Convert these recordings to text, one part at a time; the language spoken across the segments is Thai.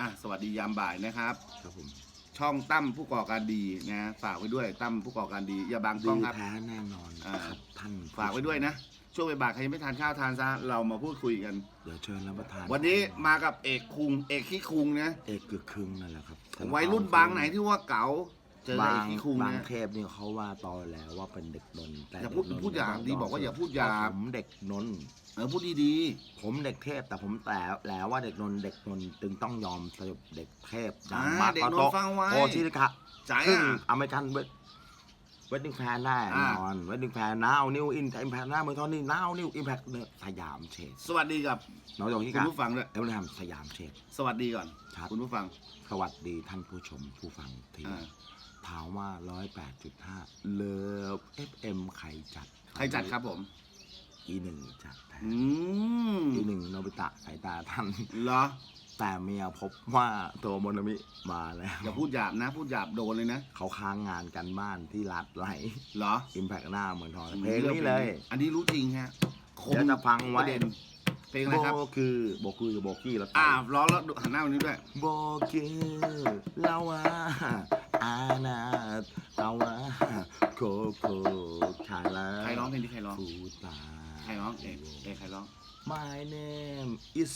อะสวัสดียามบ่ายนะครับ ครับผมช่องตั้มผู้ก่อการดีนะฝากไว้ด้วยตั้มผู้ก่อการดีอย่าบังกดีล้องครับ แท้แน่นอนอ่า ครับท่านฝากไว้ด้วยนะช่วงบ่ายๆใครยังไม่ทานข้าวทานซะเรามาพูดคุยกัน เดี๋ยวเชิญรับประทานวันนี้มากับเอกคุง เอกขี้คุงนะเอกเกือกครึ่งนั่นแหละครับแต่วัยรุ่นบางไหนที่ว่าเก๋าเจอกับบาเอกงขี้คุงบางนะ เทพนี่เขาว่าตอแล้วว่าเป็นเด็กนนท์แต่อย่าพูดเนนท์พูดหยาบต้งดีบอกว่าอย่าพูดหยาบ ผมเด็กนนท์ เออพูดดีผมเด็กเทพแต่ผมแต่แล้วว่าเด็กนนท์เด็กนนท์จึงต้องยอมสยบเด็กเทพๆดัอ่างมากเด็กก็โนโตนฟังไว้โอชิริคะใจซึ่งอะอเมริกันเวทเวดดิ้งแฟนแน่นอนเวดดิ้งแฟนนาวนิวอินอิมแพคหน้าเมืองทองนี่นาวนิวอิมแพคเนี่ยสยามเชดสวัสดีกับน้องโยที่คุกัณบผู้ฟังด้วย เอเวอร์แฮมสยามเชด สวัสดีก่อน ครับ คุณผู้ฟัง สวัสดีท่านผู้ชมผู้ฟังทีอ่า ถามว่า 108.5 เลิฟ FM ใครจัด ใครจัดครับผม อีหนึ่งจัดแทนอืมอีหนึ่งโนบิตะสายตาท่านเหรอ แต่เมียพบว่าตัวโมนามิมาแล้วอย่าพูดหยาบนะ พูดหยาบโดนเลยนะเขาค้างงานกันบ้านที่รัดไหลเหรออิมแพกหน้าเมืองทองเพลงนี้เลยอันนี้รู้จริงฮะคมเดี๋ยวจะฟังไว้ประเด็นเพลงอะไรครับโบคือโบคือโบกี้แล้วอ่าร้องแล้วหันหน้าวันนี้ด้วยโบคือลาวาอานาตาวาโคโคคาลาใครร้องเพลงที่ใครร้องฟูตา ใครร้องเอกเอกใครร้อง My name is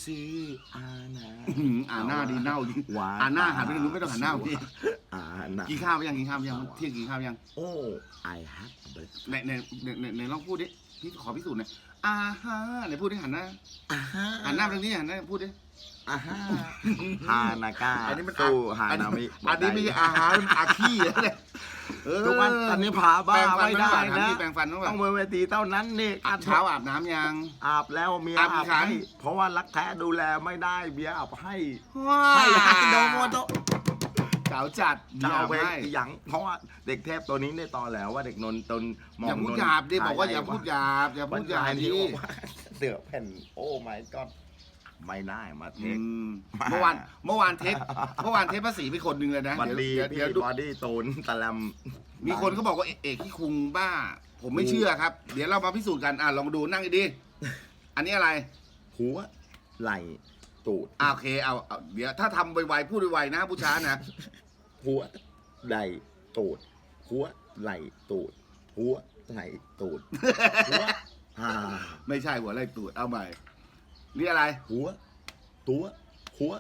อานาอื้อหืออ่านหน้าดีเน่าดีหวานอ่านหน้าหันไปทางนู้นไม่ต้องหันหน้าพี่อานากินข้าวไปยังกินข้าวไปยังเที่ยงกินข้าวไปยังโอ้ I have a break ในในในในในลองพูดดิพี่ขอพิสูจน์หน่อยอ่าฮะไหนพูดดิหันหน้าอ่าฮะหันหน้าไปทางนี้หันหน้าพูดดิอ่าฮะฮานาก้าอันนี้มันสู้ฮานามิอันนี้ไม่ใช่อาหารมันอาขี้เนี่ยเออ ทุกวันตอนนี้พาบ้าแปรงฟันไม่ไม่ได้ได้นะนะที่แปรงฟันต้องแบต้บองบนเวทีเท่านั้นนี่อาบเช้าอาบน้ำยัง อาบแล้วเมียอาบกี่อาบครั้งให้เพราะว่ารักแท้ดูแลไม่ได้เมียอาบให้ว้าให้โดโมโตเก๋าจัดจะเอาไปให้หยังเพราะว่าเด็กเทพตัวนี้ได้ต่อแล้วว่าเด็กนนท์ตนมองอย่าพูดนนท์หยาบดิบอกว่าถ่อย่าพูดหยาบอย่าพูวัดนหยาจาบที่ดิบอกว่าเสือแผ่นโอ้ไม่ก็ ไม่ได้มาเทอืคมมา เมื่อวานเมื่อวานเทปเมื่อวานเทปภาษีไปคนหนึ่งเลยนะบัดดีเดี๋ยวพี่เดี๋ยวดูบอดี้ตูนตะแลมมีคนเขาบอกว่าเอกเอกที่คุงบ้า ผมไม่เชื่อครับ เดี๋ยวเรามาพิสูจน์กันอะลองดูนั่งดีๆอันนี้อะไรหัวไหล่ตูดอะโอเคเอาเอาเดี๋ยวถ้าทำไวๆพูดไวๆนะผู้ช้านะ หัวไหล่ตูดหัวไหล่ตูดหัวไหล่ตูดหัวอ่าไม่ใช่หัวไรตูดเอาใหม่ นี่อะไร หัว ตัว หัว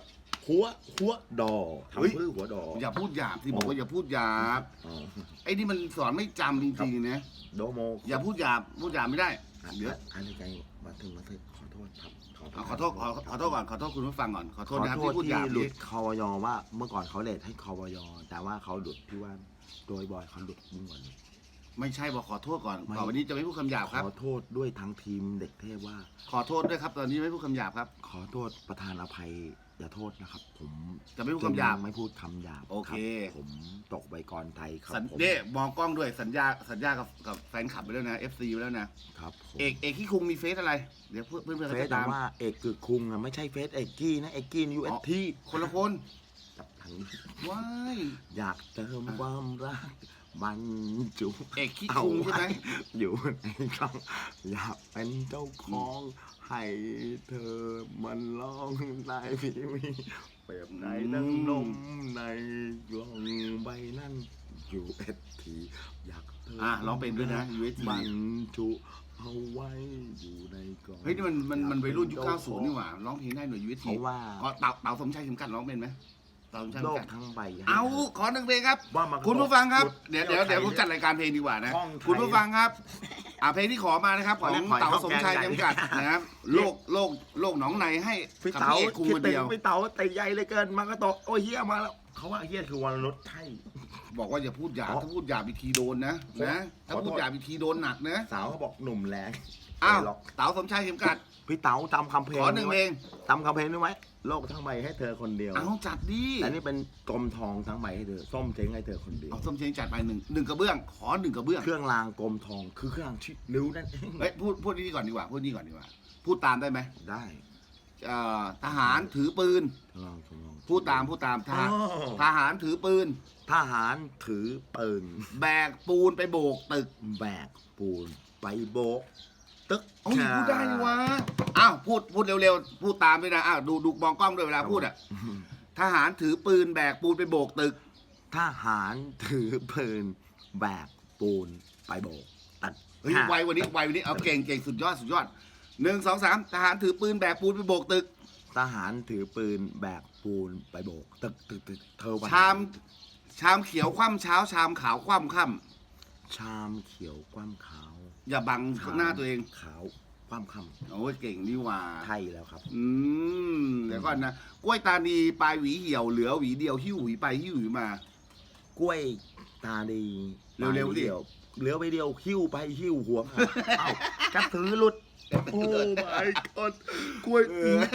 หัว หัวดอเฮ้ย ทำเพื่อหัวดอ อย่าพูดหยาบที่บอกว่าอย่าพูดหยาบอ๋อ ไอ้นี่มันสอนไม่จำจริงๆนะโดโมอย่าพูดหยาบพูดหยาบไม่ได้อันเดี๋เดี๋ยยววอันนี้ใจมาถึงมาถึงขอโทษครับเอาขอโทษขอขอโทษก่อนขอโทษคุณผู้ฟังก่อนขอขโทอษนะครับโทษที่พูดหที่ยาบหลุที่ดคอวยว่าเมื่อก่อนเขาเลทให้คอวยแต่ว่าเขาหลุดที่ว่าโดยบอยเขาหลุดยิ่งกว่านี้ ไม่ใช่บอกขอโทษก่อนไม่ ต่อไปนี้จะไม่พูดคำหยาบครับ ขอโทษด้วยทั้งทีมเด็กเทพว่า ขอโทษด้วยครับ ตอนนี้ไม่พูดคำหยาบครับ ขอโทษประธานอภัยอย่าโทษนะครับ ผมจะไม่พูดคำหยาบไม่พูดคำหยาบโอเค รับผมตกใบกรไทยครับสัญผมเน่มองกล้องด้วยสัญญาสัญญากับกับแฟนคลับไปแล้วนะ FC ไปแล้วนะครับผมเอกเอกที่คุงมีเฟซอะไร เดี๋ยวเพื่อนเพื่อนๆเฟเขาซจะแต่ตามว่าเอกคือคุงอะไม่ใช่เฟซเอกกี้นะเอกกี้ยูเอสทีคนละคนจับทางนี้ ว้ายอยากเติมความรัก บรรจุเอกขี้คุงใช่ไหมอยู่ในกล่องอยากเป็นเจ้าของให้เธอมันร้องได้พี่วีเปรียบในดังนมในกล่องใบนั้นอยู่เอสทีอยากเธออะอะร้องเป็นด้วยนะ UST บรรจุเอาไว้อยู่ในกล่องเฮ้ยนี่มันมันมันวัยรุ่นยุคอากเป็90นี่หว่าร้องเพลงได้หน่วยยูเอเพทีราะว่าอ๋อเต่าเต่าสมชายเข็มกัดร้องเป็นไหม เต่าสมชายโลเข็มกัดกทั้งใบให้เอาขอหนึ่งเพลงครับ ว่ามาคุณผู้ฟังครับจุเดี๋ยวเดี๋ยวเดี๋ยวผมจัดรายการเพลงดีกว่านะ ห้องไทย คุณผู้ฟังครับอ่าเพลงที่ขอมานะครับขขอองเรียกหอยเต๋าข้าวสมชายแกงใหญ่จำกัดนะครับโลกโลกโลกหนองในให้พี่กับเต๋าพี่เอกคุงคิดคนถึเดีงยว พี่เต๋าแต่ใหญ่เหลยเกินมากระโตะโอ้ยเฮียมาแล้วเขาว่าเฮียคือวรนุชไทย บอกว่าอย่าพูดหยาบอ๋อถ้าพูดหยาบอีกทีโดนนะขอนะถ้าขอโทษ พูดหยาบอีกทีโดนหนักนะสาวเขาบอกหนุ่มแรงอ้าวหรอกเต๋าสมชายเข็มกัดพี่เต๋าจำคำเพลงขอหนึ่งเพลงจำคำเพลงนี้ไว้ โลกทั้งใบให้เธอคนเดียวเอาจัดดีแต่นี่เป็นกลมทองทั้งใบให้เธอส้มเช้งให้เธอคนเดียวเอาส้มเช้งจัดไปหนึ่งหนึ่งกระเบื้อง ขอหนึ่งกระเบื้อง เครื่องรางกลมทองคือเครื่องรางที่นิ้วนั่นเองเฮ้ยพูดพูดนี่ก่อนดีกว่าพูดนี่ก่อนดีกว่า พูดตามได้ไหมได้เอ่อทหารถือปืนทดลองทดลอง พูดตามพูดตามทอ๋หารอทหารถือปืน ทหารถือปืนแบกปูนไปโบกตึก แบกปูนไปโบก ตึกโอ้ยพูดได้นี่วะอ้าวพูดพูดเร็วๆพูดตามด้วยนะอ้าวดูดูมองกล้องด้วยเวลาพูดอะทหารถือปืนแบกปูนไปโบกตึก ทหารถือปืนแบกปูนไปโบกตัดเฮ้ยไวกวันนี้ไวกวันนี้เอาเก่งเก่งสุดยอดสุดยอดหนึ่งสองสามทหารถือปืนแบกปูนไปโบกตึก ทหารถือปืนแบกปูนไปโบก ตึกตึกตึกเธอวันชาม ชามเขียวคว่ำเช้าชามขาวคว่ำค่ชามเขียวกว้ามขาวำ อย่าบังข้างหน้าตัวเอง ขาวกว้ามคโอ้ยเก่งนี่หว่าำไทยแล้วครับ อืม เดี๋ยวก่อนนะ กล้วยตานีปลายหวีเหี่ยวเหลือหวีเดียว หิ้วหวีไปหิ้วหวีมา กล้วยตาดีเร็วๆดิ ดียวเหลือไปเดียวหิ้วไปหิ้วหัวขาดเอ้าจะถือหลุด โอ้ my god กล้วย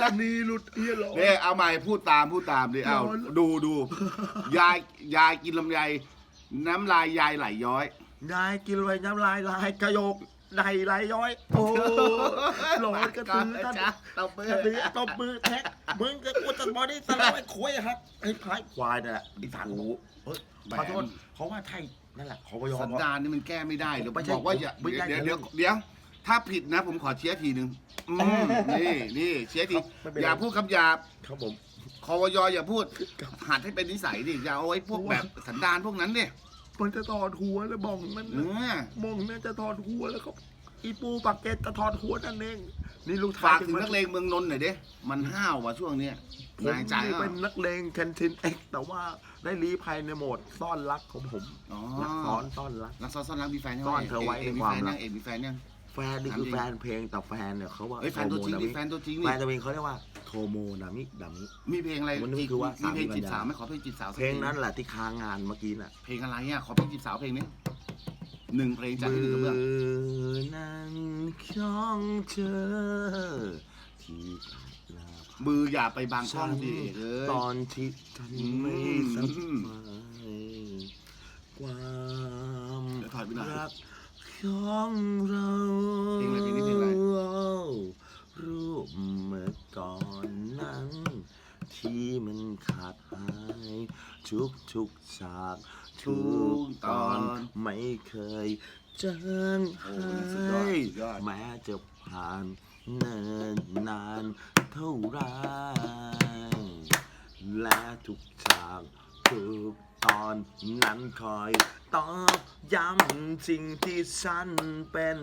ตานีหลุดเฮียหรอ เนี่ยเอาใหม่พูดตามพูดตามดิเอาร้อน ดูดูยายยายกินลำไยน้ำลายยายไหลย้อย ยายกินไว้น้ำลายลายกระโยกใดไหลย้อย โอ้ร้อนกระตือกันจ้ะตบมือกระตือตบมือแท็กมึงก็กูจะบอดี้สลายควายฮักไอ้พายควายนั่นแหละอีสานโอ้เฮ้ยขอโทษเพราะว่าไทยนั่นแหละขอพยอสัมนดานนี่มันแก้ไม่ได้เดี๋ยวไม่ใช่บอกว่าอย่าไม่ใช่เดี๋ยวอย่าเดี๋ยวเรื่องเดี๋ยวถ้าผิดนะผมขอเชียร์ทีหนึ่งอืมนี่นี่เชียร์ทีครับไม่เป็นไรอย่าพูดคำหยาบครับผมคอวยอย่าพูดหัดให้เป็นนิสัยดิอย่าเอาไว้พวกแบบสันดานพวกนั้นดิ มันจะถอดหัวแล้วมองมันเออมองเนี่ยจะถอดหัวแล้วครับอีปูปากเกตจะถอดหัวนั่นเองนี่ลูกฝากชยถึงนักเลงเมืองนนท์หน่อยดิมันห้าวว่ะช่วงเนี้ยผมนายใจนี่อะเป็นนักเลงแคนทินเอ็กแต่ว่าได้รีภัยในโหมดซ่อนรักของผมอ๋อรักซ้อนซ่อนรักรักซ้อนซ่อนรักมีแฟนยังซ่อนเธอไว้เอกในมีความแฟนลัยับงเอกมีแฟนยังแฟนนี่คือถามจริงแฟนเพลงแต่แฟนเนี่ยเขาว่าเฮ้ยแฟนตัวจริงดิโทโมแฟนตัวจริงแฟนี่นตัวเองเขาเรียกว่าโทโมนามิดามิ มีเพลงอะไรมันนี่คือว่ามีเพลงสามีจีบสาวปัญญาไหมขอเพลงจีบสาวสักเพลงนั้นแหละที่ค้างงานเมื่อกี้น่ะเพลงอะไรอะขอเพลงจีบสาวเพลงนี้หนึ่งเพลงจากมืที่หนึ่งกระเบื้องอนั้นของเธอที่ลามืออย่าไปบางช่องฉันสิเอกเอ้ย ตอนที่ฉันไม่สบายความเดี๋ยวถอยไปหน่อย รัก ของเราเพลงอะไรเพลงนี้เพลงอะไรรูปเมื่อก่อนนั้น ที่มันขาดหายทุกทุกฉากทุกตอนไม่เคยจางหายแม้จะผ่านเนิ่นนานเท่าไรและทุกฉากทุก ตอนนั้นคอยตอบย้ำสิ่งที่ฉันเป็น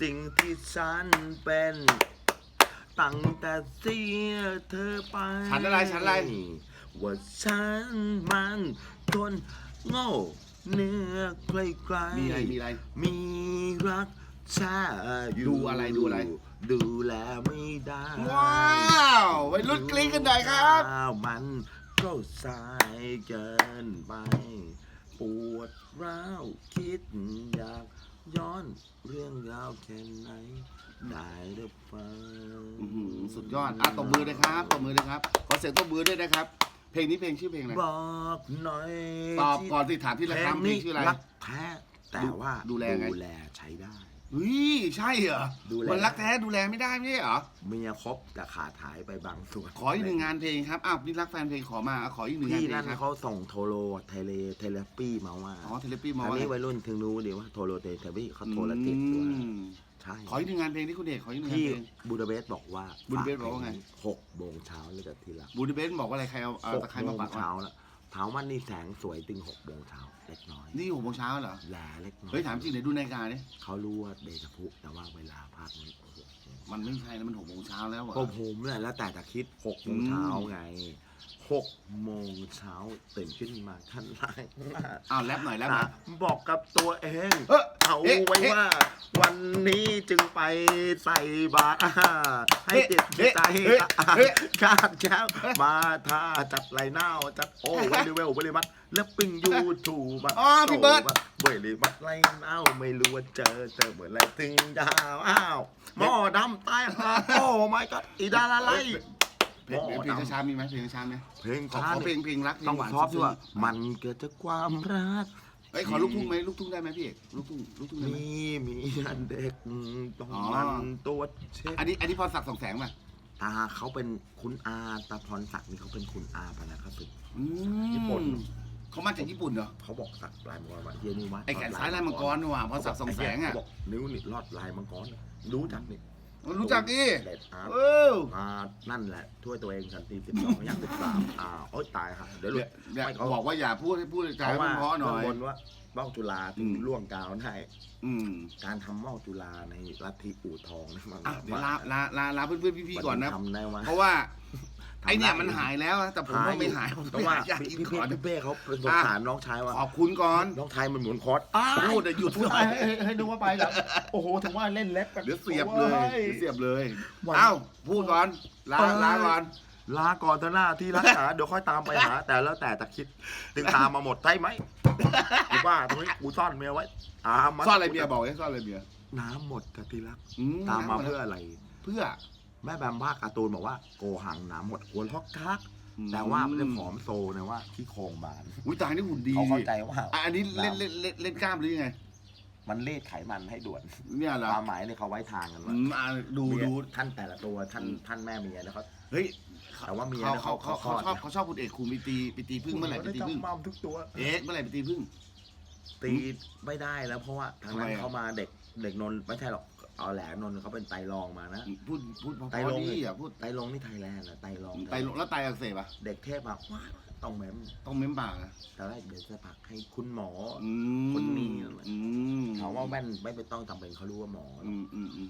สิ่งที่ฉันเป็น ตั้งแต่เสียเธอไปฉันอะไรฉันอะไร ว่าฉันมันคนโง่เนื้อใกล้ๆมีอะไรมีอะไร มีรักแช่อยู่ดูอะไรดูอะไร ดูแลไม่ได้ ว้าววัยรุ่นกรี๊ดกันหน่อยครับว้า วมันก็สายเกินไป ปวดร้าวคิดอยากย้อนเรื่องราวแค่ไหน ได้หรือเปล่าอื้อหือสุดยอดอะตบมือเลยครับตบมือเลยครับ ขอเสียงตบมือด้วยนะครับ เพลงนี้เพลงชื่อเพลงอะไร บอกหน่อยตอบก่อนที่ถามที่ละเพลงคำเพลนี้งชื่ออะไร รักแท้แต่ว่าดูแลไง ดูแลใช้ได้ เฮ้ยใช่เหรอดูแล มันรักแท้ดูแลไม่ได้ไม่ใช่เหรอ เมียครบแต่ขาดหายไปบางส่วนขออีกหนึ่งงานเพลงครับ อ้าวนี่รักแฟนเพลงขอมาอะขออีกหนึ่งงานพี่เพลนั่งนครับ เขาส่งโทโรเทเลเทเลปี้มาว่าอ๋อเทเลปี้มาอันว่านี้วัยรุ่นถึงรู้ดีว่าโทโรเทเลปี้เขาโทรติดอืว่ามใช่ขออีกหนึ่งงานเพลงที่คุณเอกขออีกหนึ่งงานพี่เพลง บูดาเบสบอกว่าบูดาเปสบอกว่าไง หกโมงเช้าเลยกับทีละบูดาเบสบอกว่าอะไรใครเอาเอาหกตะไคร้โมมางปักวะเช้าแล้วถามว่านี่แสงสวยตึงหกโมงเช้า เล็กน้อยนี่หกโมงเช้าเหรอ แหล่เล็กน้อยเฮ้ยถามจริงเดี๋ยวดูนาฬิกาเนี่ยเขารู้ว่าเดชะพุแต่ว่าเวลาภาคนี้โอ้โหมันไม่ใช่นะมันหกโมงเช้าแล้วอะก็ผมเนี่ยแล้วแต่จะคิดหกโมงเช้าไง หกโมงเช้าตื่นขึ้นมาขั้นแรกอ้าวแรปหน่อยแรปหน่นะอย บอกกับตัวเองเอ้อเอาเอ๊ะไว้เอ๊ะว่า วันนี้จึงไปใส่บาตรให้ติดเอ๊ะใจเอ๊ะเอ๊ะข้าเช้ามาท่าจัดไหลเน่าจัดโอ้เวลิเวลเวลิมัดแล้วปิ้งยูทูบอ๋อพี่เบิร์ด เวลิมัดไหลเน่าไม่รู้ว่าเจอเจอเหมือนไรถึงดาวอ้าวหม้อดำใต้หาดโอ้ไม่ก็อีดาละไลเพลงเพลงช้าๆมีไหมเพลงช้าๆไหมเพลงขอช้าขอเพลงเพลงรักเพลต้องงหวานซอฟซึ้ด้งวยมันเกิดจากความรักๆเอ้ยขอลูกทุ่งไหมลูกทุ่งได้ไหมพี่เอกลูกทุ่งลูกทุ่งได้ไหม มีมีอันเด็กต้องอ๋อ มันตัวเช็คอันนี้อันนี้พรศักดิ์สองแสงป่ะตาเขาเป็นคุณอาตาพรศักดิ์นี่เขาเป็นคุณอาพนักขสุดอืมญี่ปุ่น เขามาจากญี่ปุ่นเหรอเขาบอกสักลายมังกรว่าเฮียนี่ว่าไอ้แขนซ้ายลายมังกรนี่หว่าพรศักดิ์สองแสงอะเขาบอกนิ้วนี่รอดลายมังกร รู้จักนี่ รู้จักดิเด็ดอาร์ตเออมานั่นแหละถ้วยตัวเองสันติสิบสองอย่างสิบสามอ่าโอ๊ยตายค่ะเดี๋ยวหลุเนี่ดยเนี่ยไม่เขาบอกว่าอย่าพูดให้พูดใจเพราะมัว่านเพราะหน่อยกังวลว่าว่าวจุฬาถึงอืม ล่วงกาวได้อืมการทำว่าวจุฬาในลัทธิอู่ทองนี่มันอะเดี๋ยวลาลาลาลาเพื่อนๆพี่ๆก่อนนะ ทำได้ว่าเพราะว่า ไอเนี่ยมันหายแล้วนะแต่ผมว่าไม่หายผมเพต้อราะงว่าหายาพี่กินพี่ก่อน พี่เป้เขาเป็นสงสารน้องชายว่าขอบคุณก่อนน้องชายมันหมุนคอร์ส พูดอะหยุดพูดหน่อยให้ให้ให้ดูว่าไปแล้วโอ้โหถึงว่าเล่นเล็กกันเดี๋ยวเสียบเลยโอ้เดี๋ยวเสียบเลยวัน เอ้าพูดก่อนลาลาก่อน ลาก่อนเถอะหน้าที่รักษา เดี๋ยวค่อยตามไปหา แต่แล้วแต่จะคิดถึงตามมาหมดใช่ไหมกูว่าตรงนี้กูซ่อนเมียไว้ตามมาซ่อนอะไรเบียร์บอกให้ซ่อนอะไรเบียร์น้ำหมดกับที่รัก อืตามมาเพื่ออะไร เพื่อ แม่แบมภาคการ์ตูนบอกว่าโกหังน้ำหมดกวนล็อกคักอืมแต่ว่าไม่ได้ผอมโซนะว่าที่โครงบานอุ้ยตายนี่หุ่นดีเขาเข้าใจว่าอะอันนี้เล่นเล่นเล่นเล่นกล้ามหรือยังไง มันรีดไขมันให้ด่วนเนี่ยเหรอความหมายเนี่ยเขาไว้ทางกันอืว่ามอะดูเมียดู ท่านแต่ละตัวท่านอืมท่านแม่เมียนะเขาเฮ้ยแต่ว่าเมียเขาเนี่ยเขาเขาเขาเขาเขาชอบเขาชอบคุณเอกคุณไปตีไปตีพึ่งเมื่อไหร่ไปตีพึ่งมัมทุกตัว เอ๊ะเมื่อไหร่ไปตีพึ่ง ตีไม่ได้แล้วเพราะว่าทางนั้นทำไมอะ เขามาเด็กเด็กนนท์ไม่ใช่หรอก เอาแหลมนนท์เขาเป็นไตรองมานะ พูดพูดเพไตราะลงๆดีอะพูดไตรลงนี่ไทยแลนด์อะไตรลงไตลงแล้วไตอักเสบอะเด็กเทพมาว้าวต้องแมมต้องเม้มปากอะแต่แรกเดี๋ยวจะผลักให้คุณหมออืมคนนี้อืมถามว่าแว่นไม่เป็นต้องจำเป็นเขารู้ว่าหมออืมอืมอืม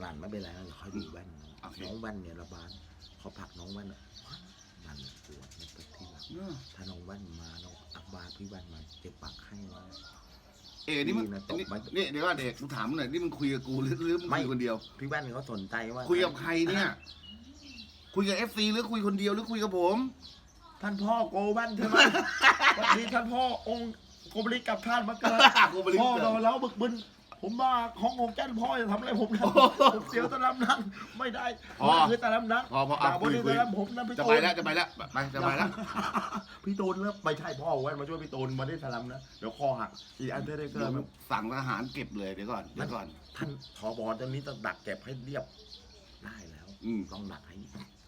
หลานไม่เป็นไรนะเดี๋ยวค่อยดูแว่นนะโอเค น้องแว่นเนี่ยระบาดเขาผลักน้องแว่นอะนั่นปวดมันเป็นที่หลัง เนอะถ้าน้องแว่นมาน้องอักบาพี่แว่นมาเจ็บปากให้นะ เอกนี่มันดีนะตบนี่มัน นี่เดี๋ยวก่อนเอกกูถามมึงหน่อยนี่มึงคุยกับกูหรือหรือมึงไม่คุยคนเดียว พี่แว่นเขาสนใจว่าคุยกับใครเนี่ย คุยกับเอฟซีหรือคุยคนเดียวหรือคุยกับผม ท่านพ่อโกแว่นใช่ไหมวันนี้ท่านพ่อองค์โกบริกับท่านมาเกิด โกบริพ่อเกิด โดนแล้วบึกบึน ผมมาขององค์แก้นพ่อจะทำอะไรผมนะผมเสียวตะลำนังไม่ได้พอนั่นคือตะลำนังพอพอด่าเอาบคุยนนี้คุย ตะลำผมนะพี่จะตูไปนแล้วจะไปแล้วไปจะไปแล้ว พี่ตูนเริ่มไม่ใช่พ่อแว่นมาช่วยพี่ตูนมาได้ตะลำนะเดี๋ยวคอหักอีอันเดอร์เดเกอเดี๋ยวร์สั่งทหารเก็บเลยเดี๋ยวก่อนเดี๋ยวก่อน ท่านทอบอตอนนี้ต้องดักเก็บให้เรียบได้แล้วอืม ต้องดักให้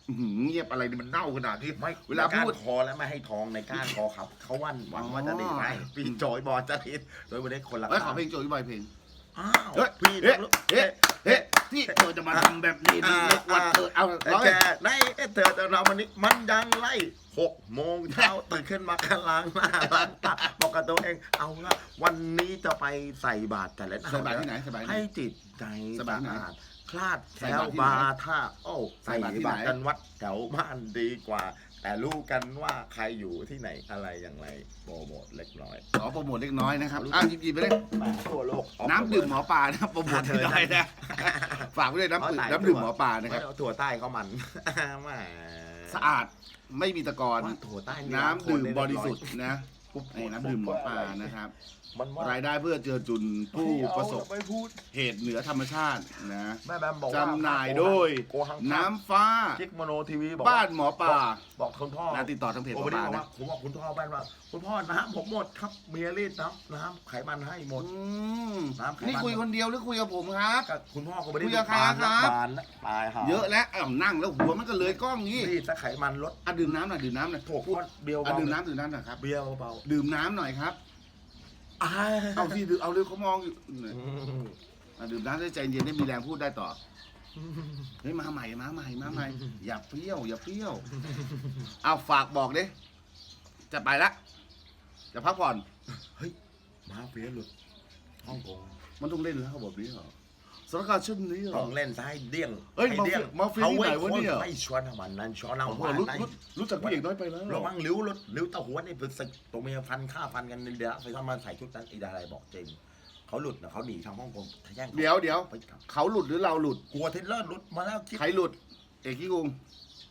อื้อหือเงียบอะไรนี่มันเน่าขนาดที่ไม่เวลาพูดในก้นคอแล้วไม่ให้ทองในก้านคอครับ เขาวันหวังว่าจะดีไหมอ๋อพี่จอยบอลจะดีโดยไม่ได้คนละเอ้ยขอเพลงโจยบอยเพลง อ้าวเฮ้ยพี่เฮ้ยต้องรู้เฮ้ยเฮ้ยที่เธอจะมาทำแบบนี้นี่เล็กวันเธอเอาแต่ร้องแกในเอเธอจะนำวันนี้มันยังไล่หกโมงเช้าตื่นขึ้นมากันล้างหน้าล้างตาบอกกับตัวเองเอาละวันนี้จะไปใส่บาตรแต่ละสบายที่ไหนสบายที่ไหนให้จิตใจสสะบายที่ไหนอาดคลาดแคใส่ล้วบาตรที่ไหนบาท่าโอ้ใส่ใส่บาตรที่ไหนบาตรกันวัดแถวบ้านดีกว่า แต่รู้กันว่าใครอยู่ที่ไหนอะไรอย่างไรโปรโมทเล็กน้อยขอโปรโมทเล็กน้อยนะครับอ้าวหยิบๆไปเลยแหมทั่วโลก น้ำดื่มหมอปลานะครับโปรโมทที่ได้นะ ฝากไว้ด้วยน้ำดื่มน้ำดื่มหมอปลานะครับ ไม่เอาถั่วใต้เขามันแหมสะอาดไม่มีตะกอนว่าถั่วใต้น้ำดื่มบริสุทธิ์นะนี่น้ำดื่มหมอปลานะครับ มันว่ารายได้เพื่อเจือจุนผู้ประสบไม่พูดเหตุเหนือธรรมชาตินะแม่แบมบอกว่าจำหน่ายโดยโกหังน้ำฟ้าจิกโมโนทีวีบอกบ้านหมอปลาบอกคุณพ่อนะติดต่อทางเพจหมโอ้อวันปนี้ลาบอกนะว่าผมบอกคุณพ่อแว่นว่า คุณพ่อน้ำผมหมดครับเมียรีดน้ำน้ำไขมันให้หมดอืมน้ำไขมันนี่คุยคนเดียวหรือคุยกับผมครับก็คุณพ่อก็ไม่ได้คุยกับใครบานครันะบบานนะตายหาเยอะแล้วอ้าวนั่งแล้วหัวมันก็เลยกล้องนี้รีดถ้าไขมันลดอะดื่มน้ำหน่อยดื่มน้ำหน่อยพวกคนเบียวอะเบาดื่มน้ำดื่มน้ำหน่อยครับเบียวเบาดื่มน้ำหน่อยครับ อ่าเอาที่ดื่มเอาเลยเขามองอยู่อะดื่มน้ำได้ใจเย็นได้มีแรงพูดได้ต่อเฮ้ยมาใหม่มาใหม่มาใหม่อย่าเปรี้ยวอย่าเปรี้ยวเอาฝากบอกดิจะไปละจะพักผ่อนเฮ้ยมาเฟียหลุดฮ่องกงมันต้องเล่นแล้วเขาบอกนี้เหรอ สถานการณ์เช่นนี้เหรต้อ องเล่นซะให้เดี้ยงเอ้ยให้เดี้ยงมาเฟียมาเฟียที่ไหนวะเนี่ยอาไว้คนไม่ชวนมันนั้นชวนเอาโอ้โหว่ารู้ไหนรู้รู้จักพี่เอกน้อยไปแล้วระวังลิ้วรถลิ้วตะหัวนี่เป็นศึกตัวเมียฟันฆ่าฟันกันในเดือดใส่ทำมาใส่ชุดนั้นอีดาอะไรบอกจริงเขาหลุดนะเขาหนีทางฮ่องกงทะแย่งเดี๋ยวเดี๋ยวไปครับเขาหลุดหรือเราหลุด กลัวเทเลอร์หลุดมาแล้วคิด ใครหลุด เอกขี้กุง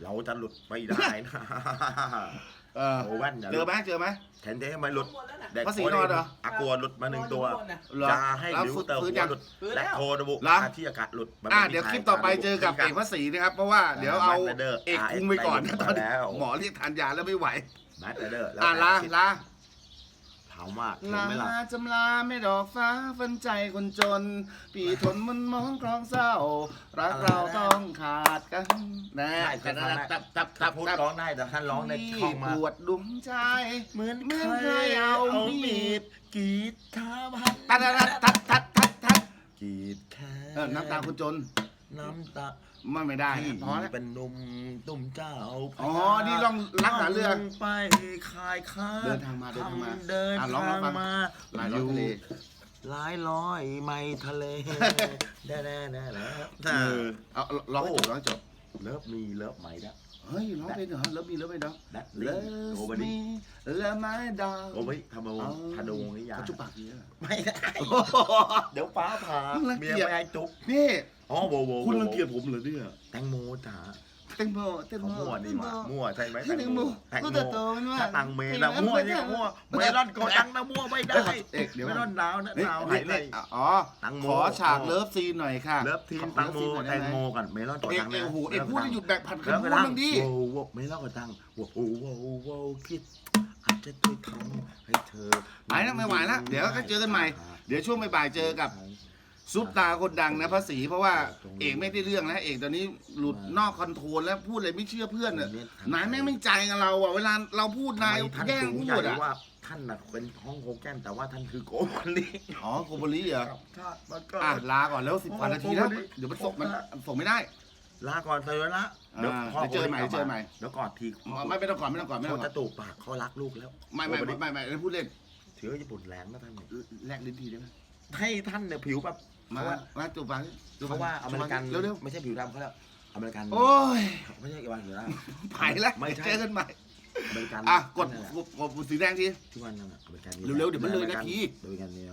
เราจะหลุดไม่ได้นะ เออโอแว่นอย่าหเจลุอดไหมเจอไหม แทนที่ให้มันหลุดเด็กพระศรีนอนเหรออากลัวหลุดมาหนึ่งตัว เหรอจะให้แล้วลิ้วฟื้นเตอร์ฟื้หันยัวงหลุดฟื้นแล้และว โทรระบุเหรออาที่อากาศหลุดมันอะไม่มีเดี๋ยวใคลิปต่อไปเจอกับเอกพระศรีนะครับ เพราะว่าเดี๋ยวเอาเอกคุงไปก่อนนะตอนนี้แล้วหมอเรียกทานยาแล้วไม่ไหว แมทเดอร์แล้วอะแต่ลาคิดลา ถามว่าเห็นลาไหมล่ะ จำลาไม่ดอกฟ้าฝันใจคนจน ปีทนมันมองคลองเศร้า รักเราต้องขาดกันนะใช่เคยฟังไหมตับตับตับพูดตับร้องได้แต่ท่านร้องในช่องมาปวดดวงใจ เหมือนเหมือนเคเคยยเอาเอามีมีดกรีดขาพันตัดตัดตัดตัดตัดตัดกรีดแค่เออน้ำตาคนจน น้ำตาไม่ไม่ได้ที่พอแล้ว เป็นหนุ่มตุ่มเจ้าพระอ๋อนี่ลองรักษาเรือลงไปคายค้าเดินทางมาเดินทางมาเดินอะลองลองฟัทางงมาหลายร้อยทะเล หลายร้อยไมล์ทะเลแน่แน่แน่แล้วเออเอาร้องให้จบร้องให้จบเลิฟมีเลิฟไหมนะ เฮ้ยร้องเพลงเหรอเลิฟมีเลิฟไม่ดอกดัดเลิลี่โอฟเบอร์มีดี้เลิฟไม่ดอกโอเบอร์ดี้ทำมาวงทาดวงนี่ยาเขาจุบปากเยอะไม่ได้ เดี๋ยวฟ้าผ่ารังเมีเกียยจไม่ให้จุ๊บนี่อ๋อโวโวคุณรังเกียจผมเหรอเนี่ยแตงโมจ๋าแตงโมแตงเขาโมมั่วนี่หว่ามั่วใช่ไหมแตงโมแตงรู้โมแต่โตมันว่าถ้าตังเมนะมั่วเนี่ยมั่วเมลอนกอตังนะมั่วไม่ได้เอกเดี๋ยวเมลอนดาวนะเฮ้ยดาวเฮ้หายยเลยอ๋อตังโมขอฉากเลิฟซีนหน่อยค่ะเลิฟทีมขอตังโมเลิฟซีนหน่อยแตได้งไหมโมกันเมลอนกอเอกตังเอกนะโอ้โหเอกพูดให้หยุดแบกผัดกันเลิฟพูกดอตังบ้างดิโว้โว้เมลอนกอตังโว้โว้โว้โว้คิดอาจจะช่วยทำให้เธอไหวแล้วไม่ไหวแล้วเดี๋ยวก็เจอกันใหม่ เดี๋ยวช่วงบ่ายๆเจอกับซุปตาคนดังนะพระศรีเพราะว่าเอกไม่ได้เรื่องแล้วเอกตอนนี้หลุดนอกคอนโทรลแล้วพูดอะไรไม่เชื่อเพื่อนอะนายแม่งไม่ใจกับเราอะเวลาเราพูดนายท่านแย่งสูงพูใหญ่ดอะว่าท่านน่ะเป็นห้องโฮแกนแต่ว่าท่านคือโกคนนี้อ๋อโกโบลีเหรอชาติมาก็อะลาก่อนแล้วสิบกว่านาทีแล้วเดี๋ยวมันส่งมันส่งไม่ได้ ลาก่อนเธอละอ่าเดี๋ยวเจอใหม่เดี๋ยวเจอใหม่เดี๋ยวกอดทีไม่ไม่ต้องก่อนไม่ต้องก่อนไม่ต้เขาองก่อจะนตูบปากเขารักลูกแล้วไม่ไม่ไม่ไม่ไม่ไม่พูดเล่นถือว่าญี่ปุ่นแรงนะท่านเนี่ยแลกลิ้นทีได้ไหมให้ท่านเนี่ยผิวแบบมาเขาว่ามาจูบปากจูบปเขาว่าอเมริกันเร็วไม่ใช่ผิวดำเขาแล้วอเมริกันๆโอ้ยไม่ใช่ว่าผิวดำผ่ายแล้วไม่ใช่เจอกันใหม่อเมริกันอะกดนั่นแหละกดกดสีแดงที ที่วันนั้นน่ะอเมริกันเร็วๆเดี๋ยวมันเลยนาที อเมริกันเนี่ย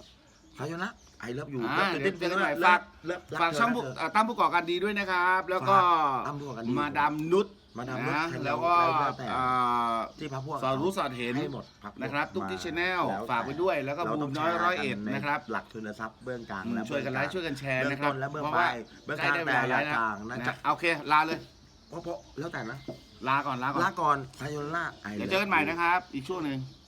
พายุนะไอเลิฟอยู่อ่าเดี๋ยวเจอกันใหม่ฝาก ฝากช่องผู้อ่าตั้มผู้ก่อการดีด้วยนะครับ แล้วก็ฝากตั้มผู้ก่อการดีมาดามนุชมาดามนุชนะใครแล้วก็ใครแล้วแต่อ่าที่พักพวกสอนรู้สอนเห็นให้หมดพักพวกนะครับตุ๊กติ๊กมชาแนลแล้วฝากไปด้วย แล้วก็เราบูต้มงน้อยแชร้อยเอ็ดกันะครับ หลักทุนทรัพย์เบื้องกลางอืมและช่วยกันไลค์ช่วยกันแชร์นะครับเบื้องต้นและเบื้องเพราะปว่าลายเบื้องใกล้กลางได้เวแต่ลาระแล้วยะนะกลางนะนะจะโอเคลาเลยเพราะเพราะแล้วแต่นะลาก่อนลาก่อนลาก่อนไซโยล่าไอเดี๋ยวเจอกันใหม่นะครับ อีกช่วงหนึ่งบ